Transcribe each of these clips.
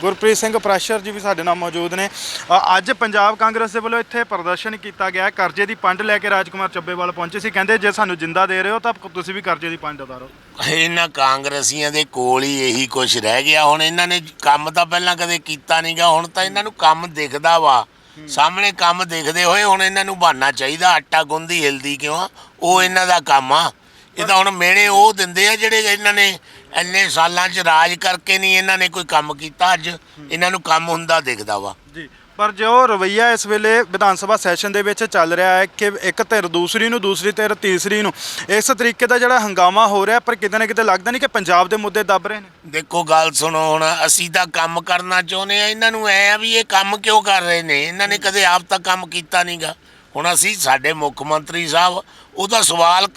Gurpreet Singh pressure ਜੀ ਵੀ ਸਾਡੇ ਨਾਲ ਮੌਜੂਦ ਨੇ। ਅ, ਅੱਜ ਪੰਜਾਬ ਕਾਂਗਰਸ ਦੇ ਵੱਲੋਂ ਇੱਥੇ ਪ੍ਰਦਰਸ਼ਨ ਕੀਤਾ ਗਿਆ। ਕਰਜ਼ੇ ਦੀ ਪੰਡ ਲੈ ਕੇ ਰਾਜਕੁਮਾਰ ਚੱਬੇਵਾਲ ਪਹੁੰਚੇ ਸੀ। ਕਹਿੰਦੇ ਜੇ ਸਾਨੂੰ ਜਿੰਦਾ ਦੇ ਰਹੇ ਹੋ ਤਾਂ ਤੁਸੀਂ ਵੀ ਕਰਜ਼ੇ ਦੀ ਪੰਡ ਉਤਾਰੋ। ਇਹਨਾਂ ਕਾਂਗਰਸੀਆਂ ਦੇ ਕੋਲ ਹੀ ਇਹੀ ਕੁਝ ਰਹਿ ਗਿਆ। ਹੁਣ ਇਹਨਾਂ ਨੇ ਕੰਮ ਤਾਂ ਪਹਿਲਾਂ ਕਦੇ ਕੀਤਾ ਨਹੀਂਗਾ ਹੁਣ ਤਾਂ ਇਹਨਾਂ ਨੂੰ ਕੰਮ ਦਿਖਦਾ ਵਾ। ਸਾਹਮਣੇ ਕੰਮ ਦਿਖਦੇ ਹੋਏ ਹੁਣ ਇਹਨਾਂ ਨੂੰ ਬਹਾਨਾ ਚਾਹੀਦਾ ਆਟਾ ਗੁੰਦੀ ਹਿਲਦੀ ਕਿਉਂ ਆ? ਉਹ ਇਹਨਾਂ ਦਾ ਕੰਮ ਆ। ਇਹ ਤਾਂ ਹੁਣ ਮੇਣੇ ਉਹ ਦਿੰਦੇ ਆ ਜਿਹੜੇ ਇਹਨਾਂ ਨੇ ਇੰਨੇ ਸਾਲਾਂ 'ਚ ਰਾਜ ਕਰਕੇ ਨਹੀਂ ਇਹਨਾਂ ਨੇ ਕੋਈ ਕੰਮ ਕੀਤਾ ਅੱਜ। ਇਹਨਾਂ ਨੂੰ ਕੰਮ ਹੁੰਦਾ ਦਿਖਦਾ ਵਾ। ਜੀ ਪਰ ਜੋ ਰਵਈਆ ਇਸ ਵੇਲੇ ਵਿਧਾਨ ਸਭਾ ਸੈਸ਼ਨ ਦੇ ਵਿੱਚ ਚੱਲ ਰਿਹਾ ਹੈ ਕਿ ਇੱਕ ਧਿਰ ਦੂਸਰੀ ਨੂੰ ਦੂਸਰੀ ਧਿਰ ਤੀਸਰੀ ਨੂੰ ਇਸ ਤਰੀਕੇ ਦਾ ਜਿਹੜਾ ਹੰਗਾਮਾ ਹੋ ਰਿਹਾ ਪਰ ਕਿਤੇ ਨਾ ਕਿਤੇ ਲੱਗਦਾ ਨਹੀਂ ਕਿ ਪੰਜਾਬ ਦੇ ਮੁੱਦੇ ਦੱਬ ਰਹੇ ਨੇ। ਦੇਖੋ ਗੱਲ ਸੁਣੋ ਹੁਣ ਅਸੀਂ ਤਾਂ ਕੰਮ ਕਰਨਾ ਚਾਹੁੰਦੇ ਆ ਇਹਨਾਂ ਨੂੰ ਐ ਆ ਵੀ ਇਹ ਕੰਮ ਕਿਉਂ ਕਰ ਰਹੇ ਨੇ? ਇਹਨਾਂ ਨੇ ਕਦੇ ਆਪ ਤਾਂ ਕੰਮ ਕੀਤਾ ਨਹੀਂਗਾ ਹੁਣ ਅਸੀਂ ਸਾਡੇ ਮੁੱਖ ਮੰਤਰੀ ਸਾਹਿਬ ਉਹਦਾ ਸਵਾਲ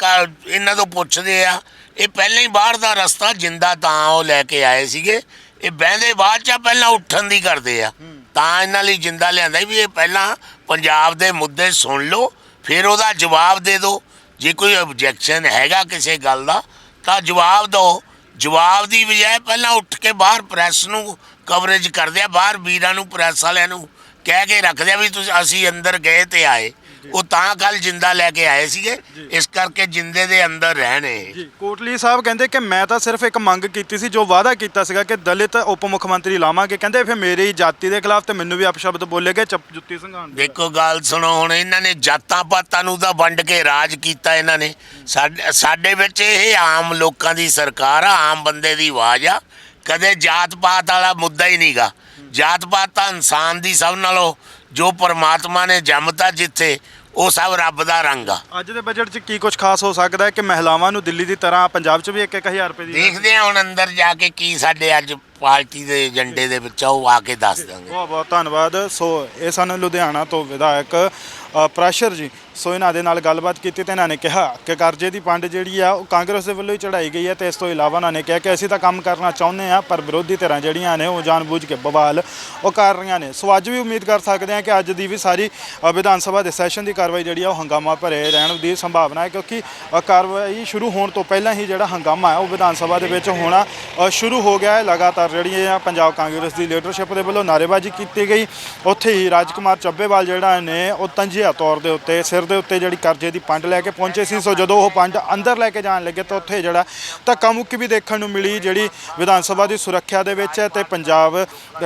ਇਹਨਾਂ ਤੋਂ ਪੁੱਛਦੇ ਆ। ਇਹ ਪਹਿਲਾਂ ਹੀ ਬਾਹਰ ਦਾ ਰਸਤਾ ਜਿੰਦਾ ਤਾਂ ਉਹ ਲੈ ਕੇ ਆਏ ਸੀਗੇ। ਇਹ ਬਹਿੰਦੇ ਬਾਅਦ ਚ ਪਹਿਲਾਂ ਉੱਠਣ ਦੀ ਕਰਦੇ ਆ। ਤਾਂ ਇਹਨਾਂ ਲਈ ਜਿੰਦਾ ਲਿਆਂਦਾ ਵੀ ਇਹ ਪਹਿਲਾਂ ਪੰਜਾਬ ਦੇ ਮੁੱਦੇ ਸੁਣ ਲਓ ਫਿਰ ਉਹਦਾ ਜਵਾਬ ਦੇ ਦਿਓ। ਜੇ ਕੋਈ ਆਬਜੈਕਸ਼ਨ ਹੈਗਾ ਕਿਸੇ ਗੱਲ ਦਾ ਤਾਂ ਜਵਾਬ ਦਿਓ। ਜਵਾਬ ਦੀ ਬਜਾਏ ਪਹਿਲਾਂ ਉੱਠ ਕੇ ਬਾਹਰ ਪ੍ਰੈਸ ਨੂੰ ਕਵਰੇਜ ਕਰਦੇ ਆ ਬਾਹਰ ਵੀਰਾਂ ਨੂੰ ਪ੍ਰੈਸ ਵਾਲਿਆਂ ਨੂੰ ਕਹਿ ਕੇ ਰੱਖਦੇ ਆ ਵੀ ਤੁਸੀਂ ਅਸੀਂ ਅੰਦਰ ਗਏ ਤੇ ਆਏ। ਉਹ ਤਾਂ ਕੱਲ ਜਿੰਦਾ ਲੈ ਕੇ ਆਏ ਸੀਗੇ। ਇਸ ਕਰਕੇ ਜਿੰਦੇ ਦੇ ਅੰਦਰ ਰਹਿਣ। ਇਹ ਜੀ। ਕੋਟਲੀ ਸਾਹਿਬ ਕਹਿੰਦੇ ਕਿ ਮੈਂ ਤਾਂ ਸਿਰਫ ਇੱਕ ਮੰਗ ਕੀਤੀ ਸੀ ਜੋ ਵਾਅਦਾ ਕੀਤਾ ਸੀਗਾ ਕਿ ਦਲਿਤ ਉਪ ਮੁੱਖ ਮੰਤਰੀ ਲਾਵਾਂਗੇ। ਕਹਿੰਦੇ ਫਿਰ ਮੇਰੀ ਜਾਤੀ ਦੇ ਖਿਲਾਫ ਤੇ ਮੈਨੂੰ ਵੀ ਅਪਸ਼ਬਦ ਬੋਲੇ ਗਏ ਚੱਪ ਜੁੱਤੀ ਸੰਘਾਣ ਦੇ। ਦੇਖੋ ਗੱਲ ਸੁਣੋ ਹੁਣ ਇਹਨਾਂ ਨੇ ਜਾਤਾਂ ਪਾਤਾਂ ਨੂੰ ਤਾਂ ਵੰਡ ਕੇ ਰਾਜ ਕੀਤਾ ਇਹਨਾਂ ਨੇ। ਸਾਡੇ ਸਾਡੇ ਵਿੱਚ ਇਹ ਆਮ ਲੋਕਾਂ ਦੀ ਸਰਕਾਰ ਆ ਆਮ ਬੰਦੇ ਦੀ ਆਵਾਜ਼ ਆ। ਕਦੇ ਜਾਤ ਪਾਤ ਵਾਲਾ ਮੁੱਦਾ ਹੀ ਨਹੀਂਗਾ ਜਾਤ ਪਾਤ ਤਾਂ ਇਨਸਾਨ ਦੀ ਸਭ ਨਾਲੋਂ ਜੋ ਪਰਮਾਤਮਾ ਨੇ ਜੰਮਤਾ ਜਿੱਥੇ ਉਹ ਸਭ ਰੱਬ ਦਾ ਰੰਗ ਆ। ਅੱਜ ਦੇ ਬਜਟ 'ਚ ਕੀ ਕੁਝ ਖਾਸ ਹੋ ਸਕਦਾ ਹੈ ਕਿ ਮਹਿਲਾਵਾਂ ਨੂੰ ਦਿੱਲੀ ਦੀ ਤਰ੍ਹਾਂ ਪੰਜਾਬ 'ਚ ਵੀ 1-1000 ਰੁਪਏ ਦੀ ਦੇਖਦੇ ਆ ਹੁਣ ਅੰਦਰ ਜਾ ਕੇ ਕੀ ਸਾਡੇ ਅੱਜ ਪਾਰਟੀ ਦੇ ਏਜੰਡੇ ਦੇ ਵਿੱਚ ਆ, ਉਹ ਆ ਕੇ ਦੱਸ ਦਾਂਗੇ ਬਹੁਤ ਬਹੁਤ ਧੰਨਵਾਦ। ਸੋ ਇਹ ਸਨ ਲੁਧਿਆਣਾ ਤੋਂ ਵਿਧਾਇਕ ਅ, ਪ੍ਰੈਸ਼ਰ ਜੀ। ਸੋ ਇਹਨਾਂ ਦੇ ਨਾਲ ਗੱਲਬਾਤ ਕੀਤੀ ਤੇ ਇਹਨਾਂ ਨੇ ਕਿਹਾ ਕਿ ਕਰਜ਼ੇ ਦੀ ਪੰਡ ਜਿਹੜੀ ਆ ਉਹ ਕਾਂਗਰਸ ਦੇ ਵੱਲੋਂ ਹੀ ਚੜਾਈ ਗਈ ਹੈ ਤੇ ਇਸ ਤੋਂ ਇਲਾਵਾ ਉਹਨਾਂ ਨੇ ਕਿਹਾ ਕਿ ਅਸੀਂ ਤਾਂ ਕੰਮ ਕਰਨਾ ਚਾਹੁੰਦੇ ਆ ਪਰ ਵਿਰੋਧੀ ਧਿਰਾਂ ਜਿਹੜੀਆਂ ਨੇ ਉਹ ਜਾਣਬੁੱਝ ਕੇ ਬਵਾਲ ਉਹ ਕਰ ਰਹੀਆਂ ਨੇ। ਸੋ ਅੱਜ ਵੀ ਉਮੀਦ ਕਰ ਸਕਦੇ ਹਾਂ ਕਿ ਅੱਜ ਦੀ ਵੀ ਸਾਰੀ ਅ, ਵਿਧਾਨ ਸਭਾ ਦੇ ਸੈਸ਼ਨ ਦੀ ਕਾਰਵਾਈ ਜਿਹੜੀ ਆ ਉਹ ਹੰਗਾਮਾ ਭਰੇ ਰਹਿਣ ਦੀ ਸੰਭਾਵਨਾ ਹੈ ਕਿਉਂਕਿ ਅ, ਕਾਰਵਾਈ ਸ਼ੁਰੂ ਹੋਣ ਤੋਂ ਪਹਿਲਾਂ ਹੀ ਜਿਹੜਾ ਹੰਗਾਮਾ ਹੈ ਉਹ ਵਿਧਾਨ ਸਭਾ ਦੇ ਵਿੱਚ ਹੋਣਾ ਅ, ਸ਼ੁਰੂ ਹੋ ਗਿਆ ਹੈ। ਲਗਾਤਾਰ ਜਿਹੜੀ ਆ ਪੰਜਾਬ ਕਾਂਗਰਸ ਦੀ ਲੀਡਰਸ਼ਿਪ ਦੇ ਵੱਲੋਂ ਨਾਅਰੇਬਾਜ਼ੀ ਕੀਤੀ ਗਈ। ਉੱਥੇ ਹੀ ਰਾਜਕੁਮਾਰ ਚੱਬੇਵਾਲ ਜਿਹੜਾ ਨੇ ਉਹ ਤੰਜੀਆ ਤੌਰ ਦੇ ਉੱਤੇ ਸਿਰ ਦੇ ਉੱਤੇ ਜਿਹੜੀ ਕਰਜ਼ੇ ਦੀ ਪੰਡ ਲੈ ਕੇ ਪਹੁੰਚੇ ਸੀ। ਸੋ ਜਦੋਂ ਉਹ ਪੰਡ ਅੰਦਰ ਲੈ ਕੇ ਜਾਣ ਲੱਗੇ ਤਾਂ ਉੱਥੇ ਜਿਹੜਾ ਧੱਕਾ ਮੁੱਕੀ ਵੀ ਦੇਖਣ ਨੂੰ ਮਿਲੀ ਜਿਹੜੀ ਵਿਧਾਨ ਸਭਾ ਦੀ ਸੁਰੱਖਿਆ ਦੇ ਵਿੱਚ ਹੈ ਤੇ ਪੰਜਾਬ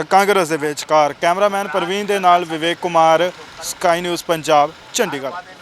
ਕਾਂਗਰਸ ਦੇ ਵਿਚਕਾਰ ਕੈਮਰਾਮੈਨ ਪ੍ਰਵੀਨ ਦੇ ਨਾਲ ਵਿਵੇਕ ਕੁਮਾਰ ਸਕਾਈ ਨਿਊਜ਼ ਪੰਜਾਬ, ਚੰਡੀਗੜ੍ਹ।